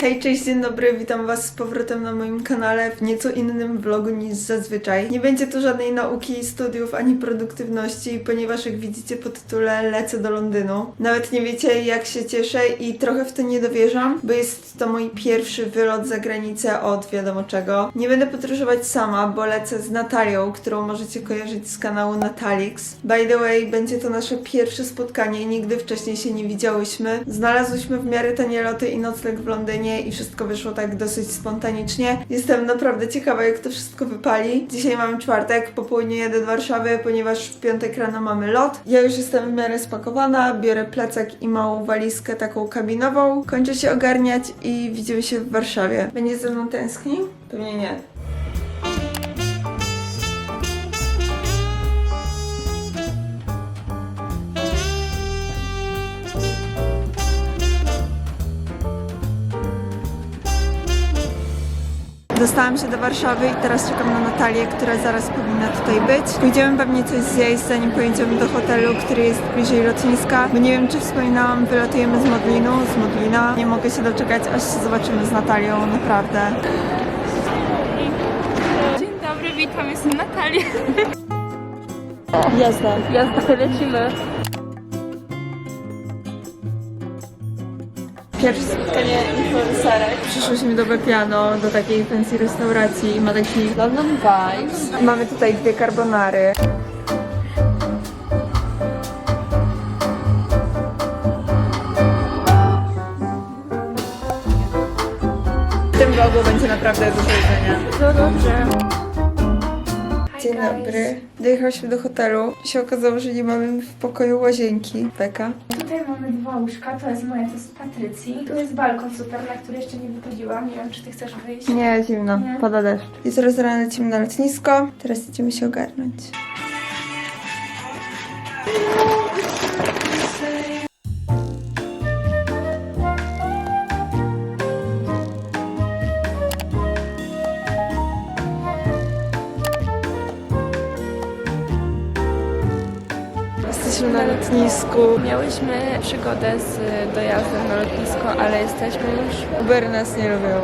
Hej, cześć, dzień dobry, witam Was z powrotem na moim kanale w nieco innym vlogu niż zazwyczaj. Nie będzie tu żadnej nauki, studiów ani produktywności, ponieważ jak widzicie po tytule lecę do Londynu. Nawet nie wiecie jak się cieszę i trochę w to nie dowierzam, bo jest to mój pierwszy wylot za granicę od wiadomo czego. Nie będę podróżować sama, bo lecę z Natalią, którą możecie kojarzyć z kanału Natalix. By the way, będzie to nasze pierwsze spotkanie, nigdy wcześniej się nie widziałyśmy. Znalazłyśmy w miarę tanie loty i nocleg w Londynie i wszystko wyszło tak dosyć spontanicznie. Jestem naprawdę ciekawa, jak to wszystko wypali. Dzisiaj mamy czwartek, po południu jedę do Warszawy, ponieważ w piątek rano mamy lot. Ja już jestem w miarę spakowana, biorę plecak i małą walizkę taką kabinową. Kończę się ogarniać i widzimy się w Warszawie. Będzie ze mną tęsknił? Pewnie nie. Dostałam się do Warszawy i teraz czekam na Natalię, która zaraz powinna tutaj być. Pójdziemy pewnie coś zjeść, zanim pojedziemy do hotelu, który jest bliżej lotniska, bo nie wiem, czy wspominałam, wylatujemy z Modlinu, z Modlina. Nie mogę się doczekać, aż się zobaczymy z Natalią, naprawdę. Dzień dobry, witam, jestem Natalia. Jazda. Jazda, lecimy. Pierwsze spotkanie influencerek. Przyszłyśmy do Bepiano, do takiej fancy restauracji. Ma taki London vibes. Mamy tutaj dwie carbonary. W tym vlogu będzie naprawdę dużo jedzenia. No dobrze. Dzień dobry. Dojechałyśmy do hotelu. Się okazało, że nie mamy w pokoju łazienki. Beka. Tutaj mamy dwa łóżka, to jest moje, to jest Patrycji. Tu jest balkon super, na który jeszcze nie wychodziłam. Nie wiem, czy ty chcesz wyjść. Nie, zimno. Nie? Pada deszcz. I zaraz rano lecimy na lotnisko. Teraz idziemy się ogarnąć. Lotnisku. Miałyśmy przygodę z dojazdem na lotnisko, ale jesteśmy już... Uber nas nie lubią.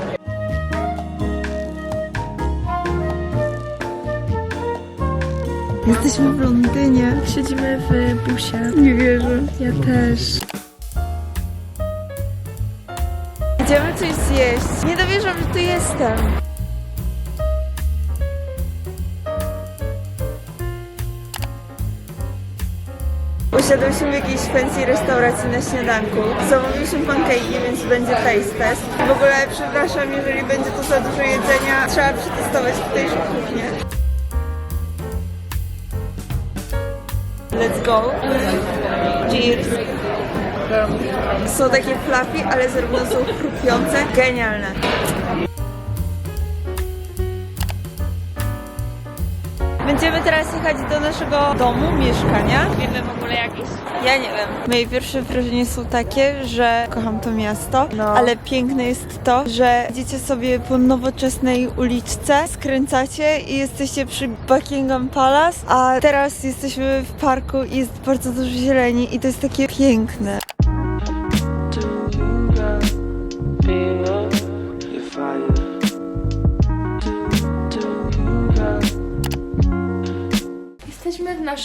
Jesteśmy w Londynie. Siedzimy w busie. Nie wierzę. Ja też. Idziemy coś zjeść. Nie dowierzam, że tu jestem. Usiadłyśmy w jakiejś fancy restauracji na śniadanku. Zamówiliśmy pankejki, więc będzie taste test. W ogóle przepraszam, jeżeli będzie to za dużo jedzenia. Trzeba przetestować tutejszą kuchnię. Let's go. Cheers. Są takie fluffy, ale zarówno są chrupiące. Genialne. Będziemy teraz jechać do naszego domu, mieszkania. Wiemy w ogóle jakiś? Ja nie wiem. Moje pierwsze wrażenia są takie, że kocham to miasto, ale piękne jest to, że idziecie sobie po nowoczesnej uliczce, skręcacie i jesteście przy Buckingham Palace, a teraz jesteśmy w parku i jest bardzo dużo zieleni i to jest takie piękne.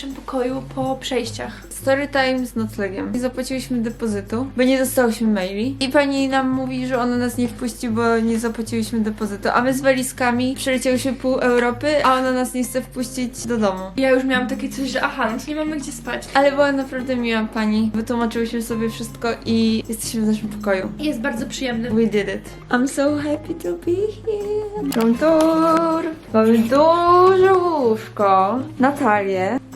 Naszym pokoju po przejściach. Story time z noclegiem. Nie zapłaciłyśmy depozytu, bo nie dostałyśmy maili. I pani nam mówi, że ona nas nie wpuści, bo nie zapłaciłyśmy depozytu. A my z walizkami przyleciałyśmy pół Europy, a ona nas nie chce wpuścić do domu. Ja już miałam takie coś, że aha, no to nie mamy gdzie spać. Ale była naprawdę miła pani. Wytłumaczyłyśmy sobie wszystko i jesteśmy w naszym pokoju. Jest bardzo przyjemny. We did it. I'm so happy to be here. Room tour. Mamy duże łóżko. Natalię.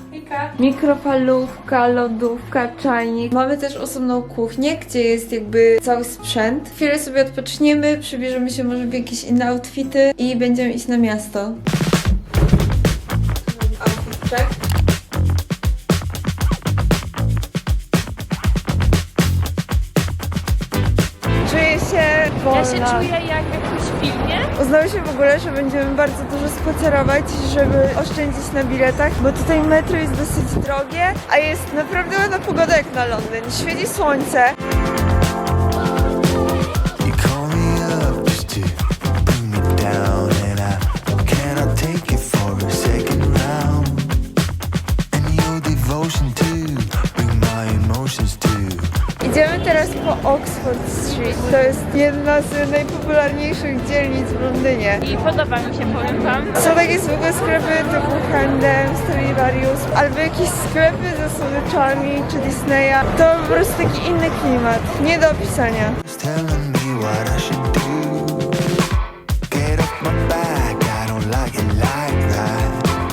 Mikrofalówka, lodówka, czajnik. Mamy też osobną kuchnię, gdzie jest jakby cały sprzęt. Chwilę sobie odpoczniemy, przybierzemy się może w jakieś inne outfity i będziemy iść na miasto. Outfit check. Wolna. Ja się czuję jak w jakimś filmie. Uznałyśmy w ogóle, że będziemy bardzo dużo spacerować, żeby oszczędzić na biletach, bo tutaj metro jest dosyć drogie, a jest naprawdę ładna pogoda jak na Londyn. Świeci słońce. Street. To jest jedna z najpopularniejszych dzielnic w Londynie. I podoba mi się, powiem wam. Są takie zwykłe sklepy typu H&M, Stradivarius, albo jakieś sklepy ze słodyczami czy Disneya. To po prostu taki inny klimat, nie do opisania.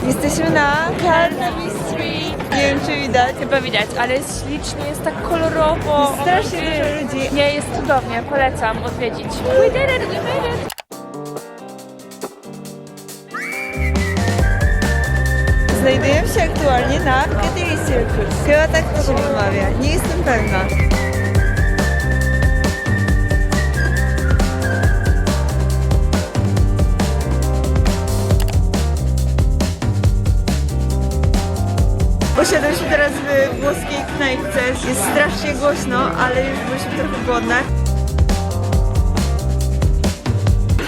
Jesteśmy na Carnaby wiem czy widać. Chyba widać, ale jest ślicznie, jest tak kolorowo. Strasznie dużo ludzi. Nie, jest cudownie, polecam odwiedzić. We did it, we made it! Znajdujemy się aktualnie na Piccadilly Circus. Chyba tak to się wymawia, nie jestem pewna. Posiadam się teraz w włoskiej knajpce. Jest strasznie głośno, ale już byliśmy trochę głodne.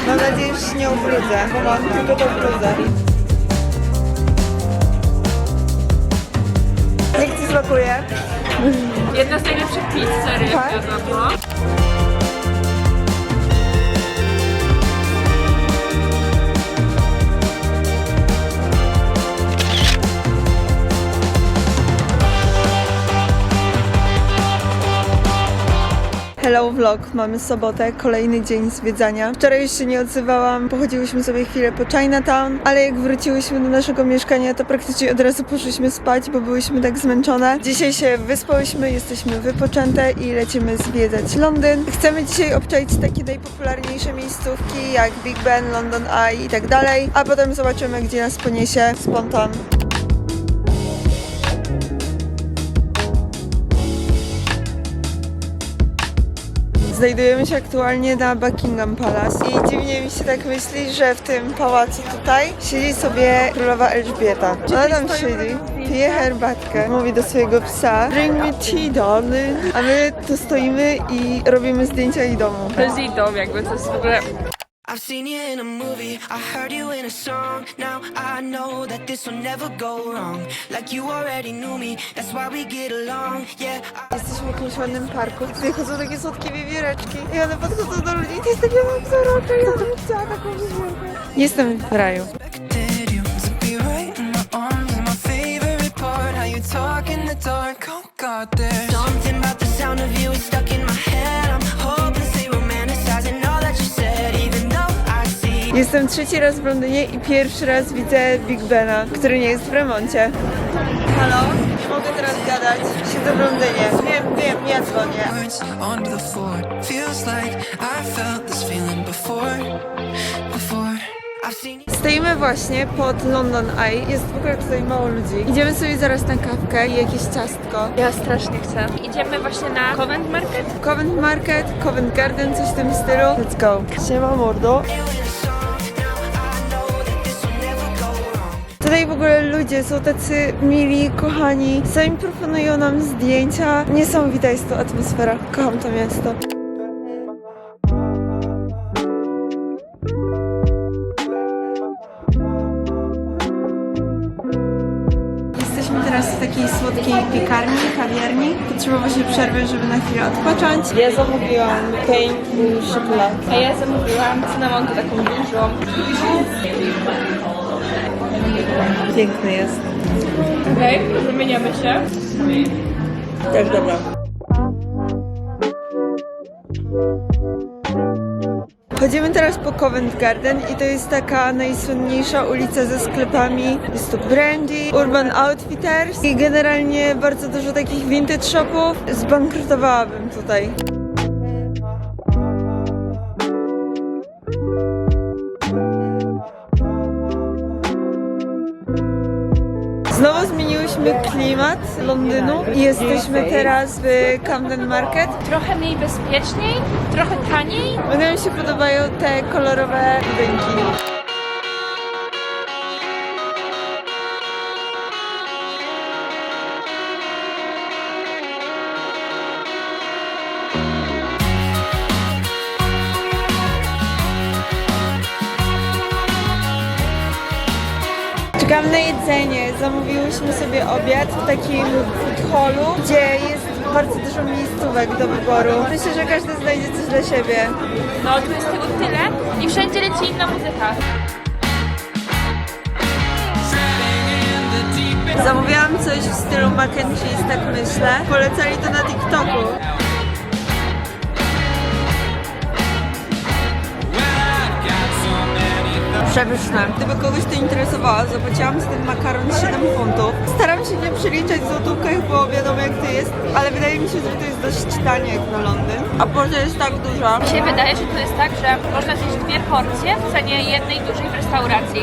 Mam nadzieję, że się nie ubrudzę, bo mam tylko tą bluzę. Jak ci smakuje? Jedna z najlepszych pizz, serio, Tak? wiadomo. Hello vlog, mamy sobotę, kolejny dzień zwiedzania. Wczoraj się nie odzywałam, pochodziłyśmy sobie chwilę po Chinatown, ale jak wróciłyśmy do naszego mieszkania, to praktycznie od razu poszłyśmy spać, bo byłyśmy tak zmęczone. Dzisiaj się wyspałyśmy, jesteśmy wypoczęte i lecimy zwiedzać Londyn. Chcemy dzisiaj obczaić takie najpopularniejsze miejscówki jak Big Ben, London Eye i tak dalej, a potem zobaczymy, gdzie nas poniesie spontan. Znajdujemy się aktualnie na Buckingham Palace i dziwnie mi się tak myśli, że w tym pałacu tutaj siedzi sobie królowa Elżbieta. Ona tam siedzi, pije herbatkę, mówi do swojego psa Bring me tea, darling. A my tu stoimy i robimy zdjęcia jej domu. To jest jej dom, jakby to jest w ogóle... I've seen you in a movie, I heard you in a song. Now I know that this will never go wrong. Like you already knew me, that's why we get along. Yeah, I Jesteśmy w jakimś ładnym parku, tutaj chodzą takie słodkie wiewióreczki i one podchodzą do ludzi i to jest takie mam wzorocze, ja bym chciała taką wiewiórkę. Jestem w raju. expected you to be right in my arms. And my favorite part, how you talk in the dark. Oh God, there's something about the sound of you is stuck in my Jestem trzeci raz w Londynie i pierwszy raz widzę Big Bena, który nie jest w remoncie. Halo? Nie mogę teraz gadać. Siedzę w Londynie. Wiem, wiem, ja dzwonię. Words onto the floor. Feels like I felt this feeling before, before. I've seen you. Stoimy właśnie pod London Eye. Jest w ogóle tutaj mało ludzi. Idziemy sobie zaraz na kawkę i jakieś ciastko. Ja strasznie chcę. Idziemy właśnie na Covent Market. Covent Market, Covent Garden, coś w tym stylu. Let's go. Siema mordo. Tutaj w ogóle ludzie są tacy mili, kochani. Sami proponują nam zdjęcia. Niesamowita jest to atmosfera. Kocham to miasto. Jesteśmy teraz w takiej słodkiej piekarni, kawiarni. Potrzebowało przerwy, żeby na chwilę odpocząć. Ja zamówiłam painful czekolad. A ja zamówiłam cynamonkę taką dużą. Piękny jest. Okej, zamieniamy się. Też dobra. Chodzimy teraz po Covent Garden i to jest taka najsłynniejsza ulica ze sklepami. Jest tu Brandy, Urban Outfitters i generalnie bardzo dużo takich vintage shopów. Zbankrutowałabym tutaj. Klimat Londynu i jesteśmy teraz w Camden Market. Trochę mniej bezpieczniej, trochę taniej. Bardzo mi się podobają te kolorowe budynki. Czekam na jedzenie. Zamówiłyśmy sobie obiad w takim food hallu, gdzie jest bardzo dużo miejscówek do wyboru. Myślę, że każdy znajdzie coś dla siebie. No, tu jest tego tyle i wszędzie leci inna muzyka. Zamówiłam coś w stylu mac and cheese, tak myślę. Polecali to na TikToku. Przepyszne. Gdyby kogoś to interesowało, zapłaciłam za ten makaron 7 funtów. Staram się nie przeliczać w złotówkach, bo wiadomo jak to jest, ale wydaje mi się, że to jest dość tanie jak na Londyn. A porcja jest tak duża. Mi się wydaje, że to jest tak, że można zjeść dwie porcje w cenie jednej dużej w restauracji.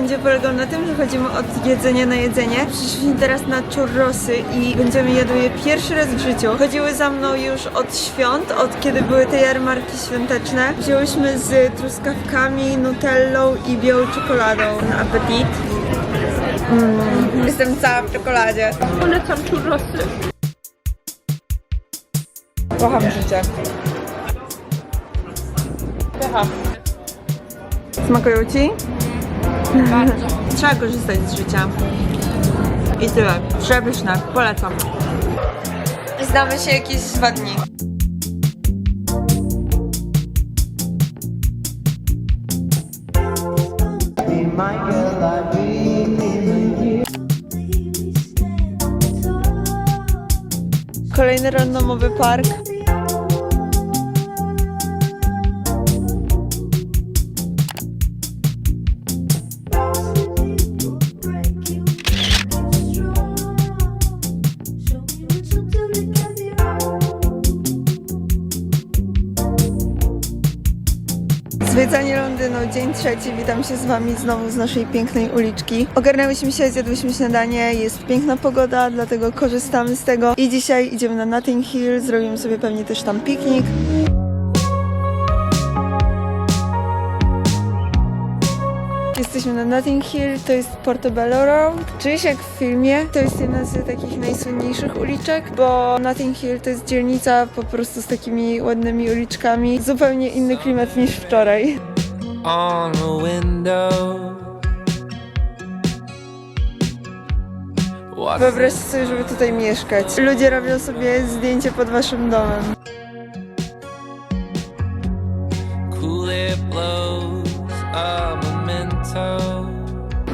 Będzie polegał na tym, że chodzimy od jedzenia na jedzenie. Przyszliśmy teraz na churrosy i będziemy jadły je pierwszy raz w życiu. Chodziły za mną już od świąt, od kiedy były te jarmarki świąteczne. Wzięłyśmy z truskawkami, nutellą i białą czekoladą. Na apetit. Mm, jestem cała w czekoladzie. Polecam churrosy. Kocham życie. Smakują ci? Bardzo. Trzeba korzystać z życia. I tyle. Przepyszne. Polecam. Znamy się jakieś dwa dni. Kolejny randomowy park. Trzeci. Witam się z Wami znowu z naszej pięknej uliczki. Ogarnęłyśmy się, zjadłyśmy śniadanie, jest piękna pogoda, dlatego korzystamy z tego. I dzisiaj idziemy na Notting Hill, zrobimy sobie pewnie też tam piknik. Jesteśmy na Notting Hill, to jest Portobello Road. Czuję jak w filmie, to jest jedna z takich najsłynniejszych uliczek, bo Notting Hill to jest dzielnica po prostu z takimi ładnymi uliczkami. Zupełnie inny klimat niż wczoraj. On the window. What Wyobraźcie sobie, żeby tutaj mieszkać. Ludzie robią sobie zdjęcie pod waszym domem. cool it blows, a memento.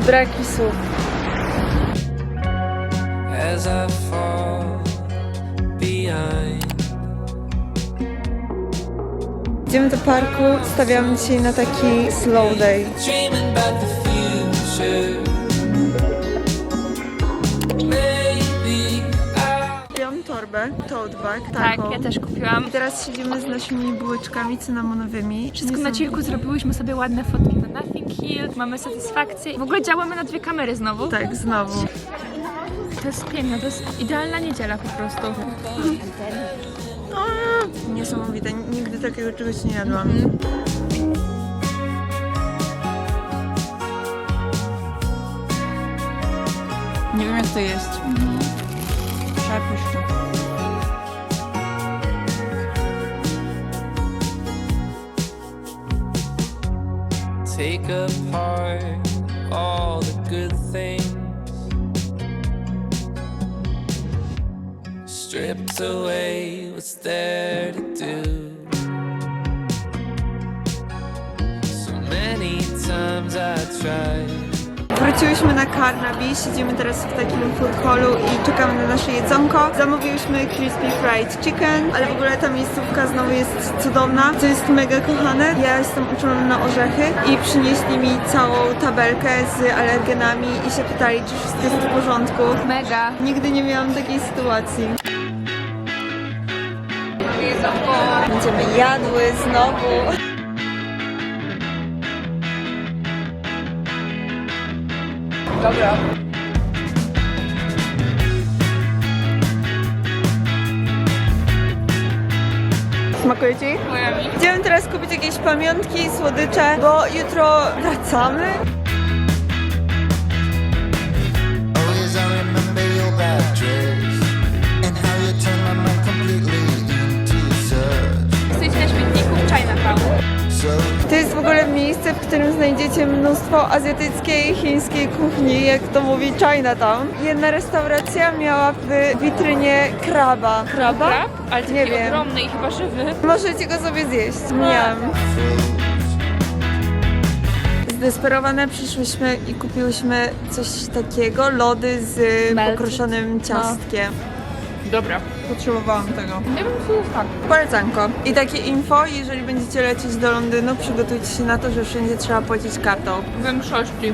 Braki słów. as I fall behind. Idziemy do parku, stawiamy dzisiaj na taki slow day. Kupiłam torbę, tote bag, Tak, ja też kupiłam. I teraz siedzimy z naszymi bułeczkami cynamonowymi. Wszystko na chillku zrobiłyśmy sobie ładne fotki na Nothing Hill, mamy satysfakcję. W ogóle działamy na dwie kamery znowu. Tak, znowu. To jest piękne, to jest idealna niedziela po prostu. Niesamowite, nigdy takiego czegoś nie jadłam. Nie wiem jak to jest. Przepyszne. take apart all the good things stripped away what's there to do so many times i tried Wróciłyśmy na Carnaby, siedzimy teraz w takim food hallu i czekamy na nasze jedzonko. Zamówiłyśmy crispy fried chicken, ale w ogóle ta miejscówka znowu jest cudowna, co jest mega kochane. Ja jestem uczulona na orzechy i przynieśli mi całą tabelkę z alergenami i się pytali, czy wszystko jest w porządku. Mega. Nigdy nie miałam takiej sytuacji. Będziemy jadły znowu. Dobra. Smakuje Ci? Idziemy teraz kupić jakieś pamiątki, słodycze, bo jutro wracamy. Mnóstwo azjatyckiej i chińskiej kuchni, jak to mówi Chinatown. Jedna restauracja miała w witrynie kraba. Kraba? Krab? Ale taki Nie wiem. ogromny i chyba żywy. Możecie go sobie zjeść. Miam. Zdesperowane przyszłyśmy i kupiłyśmy coś takiego, lody z Melted. pokruszonym ciastkiem. Dobra. Potrzebowałam tego. Ja bym sobie tak. Polecanko. I takie info, jeżeli będziecie lecieć do Londynu, przygotujcie się na to, że wszędzie trzeba płacić kartą. W większości.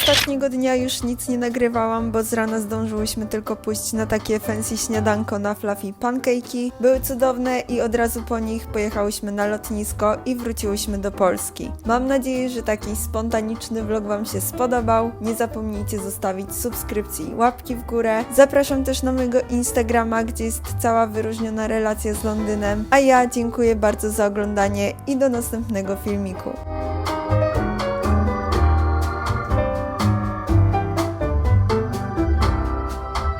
Ostatniego dnia już nic nie nagrywałam, bo z rana zdążyłyśmy tylko pójść na takie fancy śniadanko na fluffy pancake'i. Były cudowne i od razu po nich pojechałyśmy na lotnisko i wróciłyśmy do Polski. Mam nadzieję, że taki spontaniczny vlog Wam się spodobał. Nie zapomnijcie zostawić subskrypcji i łapki w górę. Zapraszam też na mojego Instagrama, gdzie jest cała wyróżniona relacja z Londynem. A ja dziękuję bardzo za oglądanie i do następnego filmiku.